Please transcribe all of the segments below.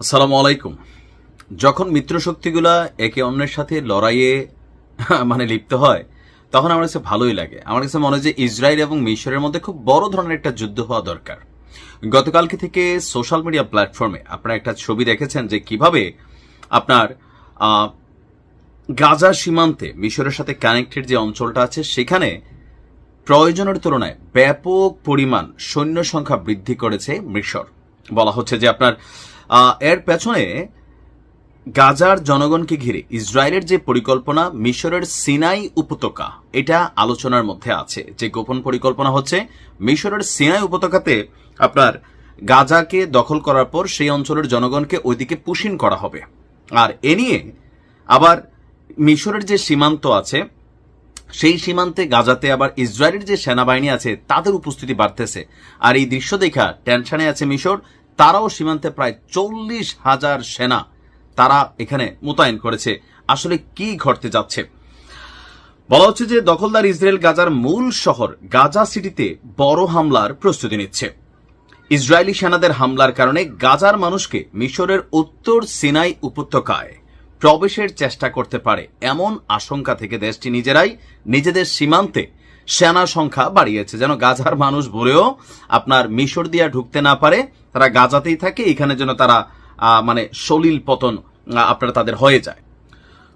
আসসালামু আলাইকুম। যখন মিত্রশক্তিগুলা একে অন্যের সাথে লড়াইয়ে মানে লিপ্ত হয়, তখন আমার কাছে ভালোই লাগে। আমার কাছে মনে হয় যে ইসরায়েল এবং মিশরের মধ্যে খুব বড় ধরনের একটা যুদ্ধ হওয়া দরকার। গতকালকে থেকে সোশ্যাল মিডিয়া প্ল্যাটফর্মে আপনারা একটা ছবি দেখেছেন যে কীভাবে আপনার গাজা সীমান্তে মিশরের সাথে কানেক্টেড যে অঞ্চলটা আছে, সেখানে প্রয়োজনের তুলনায় ব্যাপক পরিমাণ সৈন্য সংখ্যা বৃদ্ধি করেছে মিশর। বলা হচ্ছে যে আপনার এর পেছনে গাজার জনগণকে ঘিরে ইসরায়েলের যে পরিকল্পনা, মিশরের সিনাই উপত্যকা, এটা আলোচনার মধ্যে আছে। যে গোপন পরিকল্পনা হচ্ছে, মিশরের সিনাই উপত্যকাতে আপনার গাজাকে দখল করার পর সেই অঞ্চলের জনগণকে ওইদিকে পুশিন করা হবে। আর এ নিয়ে আবার মিশরের যে সীমান্ত আছে, সেই সীমান্তে গাজাতে আবার ইসরায়েলের যে সেনাবাহিনী আছে, তাদের উপস্থিতি বাড়তেছে। আর এই দৃশ্য দেখা টেনশনে আছে মিশর তারাও সীমান্তে প্রায় চল্লিশ হাজার সেনা তারা এখানে মোতায়েন করেছে। আসলে কি ঘটতে যাচ্ছে? বলা হচ্ছে যে দখলদার ইসরায়েল গাজার মূল শহর গাজা সিটিতে বড় হামলার প্রস্তুতি নিচ্ছে। ইসরায়েলি সেনাদের হামলার কারণে গাজার মানুষকে মিশরের উত্তর সিনাই উপত্যকায় প্রবেশের চেষ্টা করতে পারে এমন আশঙ্কা থেকে দেশটি নিজেরাই নিজেদের সীমান্তে সেনা সংখ্যা বাড়িয়েছে। যেন গাজার মানুষ বলেও আপনার মিশর দিয়া ঢুকতে না পারে, তারা গাজাতেই থাকে, এখানে যেন তারা মানে সলিল পতন আপনার তাদের হয়ে যায়।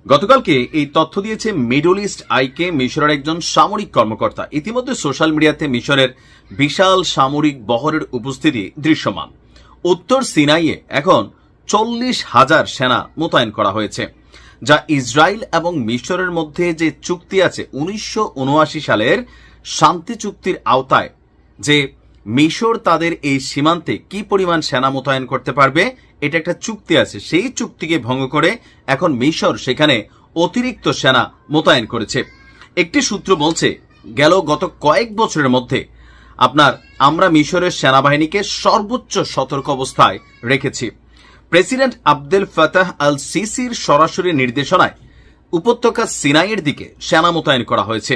গতকালকে এই তথ্য দিয়েছে মিডল ইস্ট আইকে মিশরের একজন সামরিক কর্মকর্তা। ইতিমধ্যে সোশ্যাল মিডিয়াতে মিশরের বিশাল সামরিক বহরের উপস্থিতি দৃশ্যমান। উত্তর সিনাইয়ে এখন চল্লিশ হাজার সেনা মোতায়েন করা হয়েছে। যা ইসরায়েল এবং মিশরের মধ্যে যে চুক্তি আছে, উনিশশো উনআশি সালের শান্তি চুক্তির আওতায়, যে মিশর তাদের এই সীমান্তে কি পরিমাণ সেনা মোতায়েন করতে পারবে, এটা একটা চুক্তি আছে। সেই চুক্তিকে ভঙ্গ করে এখন মিশর সেখানে অতিরিক্ত সেনা মোতায়েন করেছে। একটি সূত্র বলছে, গেল গত কয়েক বছরের মধ্যে আপনার আমরা মিশরের সেনাবাহিনীকে সর্বোচ্চ সতর্ক অবস্থায় রেখেছি। প্রেসিডেন্ট আব্দেল ফাতাহ আল সিসির সরাসরি নির্দেশনায় উপত্যকা সিনাইয়ের দিকে সেনা মোতায়েন করা হয়েছে।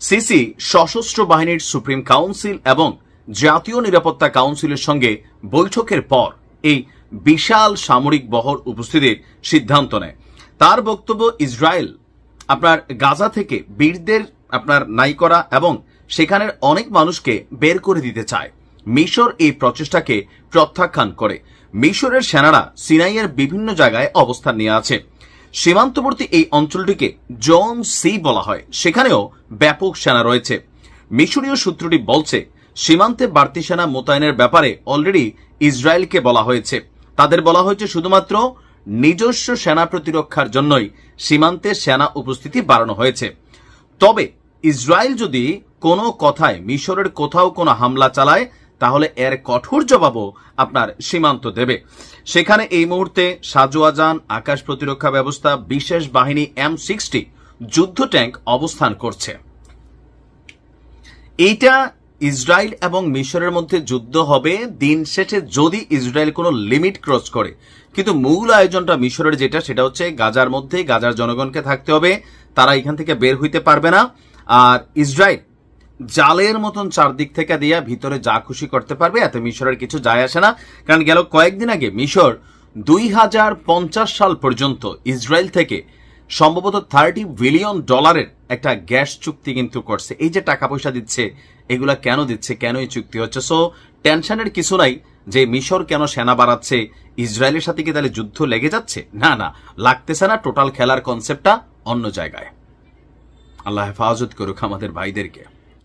সিসি সশস্ত্র বাহিনীর সুপ্রিম কাউন্সিল এবং জাতীয় নিরাপত্তা কাউন্সিলের সঙ্গে বৈঠকের পর এই বিশাল সামরিক বহর উপস্থিতির সিদ্ধান্ত নেয়। তার বক্তব্য ইসরায়েল, আপনার গাজা থেকে বীরদের, আপনার নাই করা এবং সেখানের অনেক মানুষকে বের করে দিতে চায়। মিশর এই প্রচেষ্টাকে প্রত্যাখ্যান করে। মিশরের সেনারা সিনাইয়ের বিভিন্ন জায়গায় অবস্থান নিয়ে আছে। সীমান্তবর্তী এই অঞ্চলটিকে জন সি বলা হয়। সেখানেও ব্যাপক সেনা রয়েছে। মিশরীয় সূত্রটি বলছে, সীমান্তে বাড়তি সেনা মোতায়েনের ব্যাপারে অলরেডি ইসরায়েলকে বলা হয়েছে। তাদের বলা হয়েছে শুধুমাত্র নিজস্ব সেনা প্রতিরক্ষার জন্যই সীমান্তে সেনা উপস্থিতি বাড়ানো হয়েছে। তবে ইসরায়েল যদি কোনো কথায় মিশরের কোথাও কোনো হামলা চালায় তাহলে এর কঠোর জবাবও আপনার সীমান্ত দেবে। সেখানে এই মুহূর্তে সাজোয়াজান আকাশ প্রতিরক্ষা ব্যবস্থা, বিশেষ বাহিনী এম সিক্সটি যুদ্ধ ট্যাঙ্ক অবস্থান করছে। এইটা ইসরায়েল এবং মিশরের মধ্যে যুদ্ধ হবে, দিন শেষে যদি ইসরায়েল কোনো লিমিট ক্রস করে। কিন্তু মূল আয়োজনটা মিশরের যেটা, সেটা হচ্ছে গাজার মধ্যে গাজার জনগণকে থাকতে হবে, তারা এখান থেকে বের হইতে পারবে না। আর ইসরায়েল জালের মতন চারদিক থেকে দিয়া ভিতরে যা খুশি করতে পারবে, এতে মিশরের কিছু যায় আসে না। কারণ গেল কয়েকদিন আগে মিশর দুই হাজার পঞ্চাশ সাল পর্যন্ত ইসরায়েল থেকে সম্ভবত থার্টি বিলিয়ন ডলারের একটা গ্যাস চুক্তি কিন্তু করছে। এই যে টাকা পয়সা দিচ্ছে, এগুলা কেন দিচ্ছে, কেন এই চুক্তি হচ্ছে? সো টেনশনের কিছু নাই যে মিশর কেন সেনা বাড়াচ্ছে, ইসরায়েলের সাথে কি তাহলে যুদ্ধ লেগে যাচ্ছে? না না, লাগতেছে না টোটাল খেলার কনসেপ্টটা অন্য জায়গায়। আল্লাহ হেফাজত করুক আমাদের ভাইদেরকে।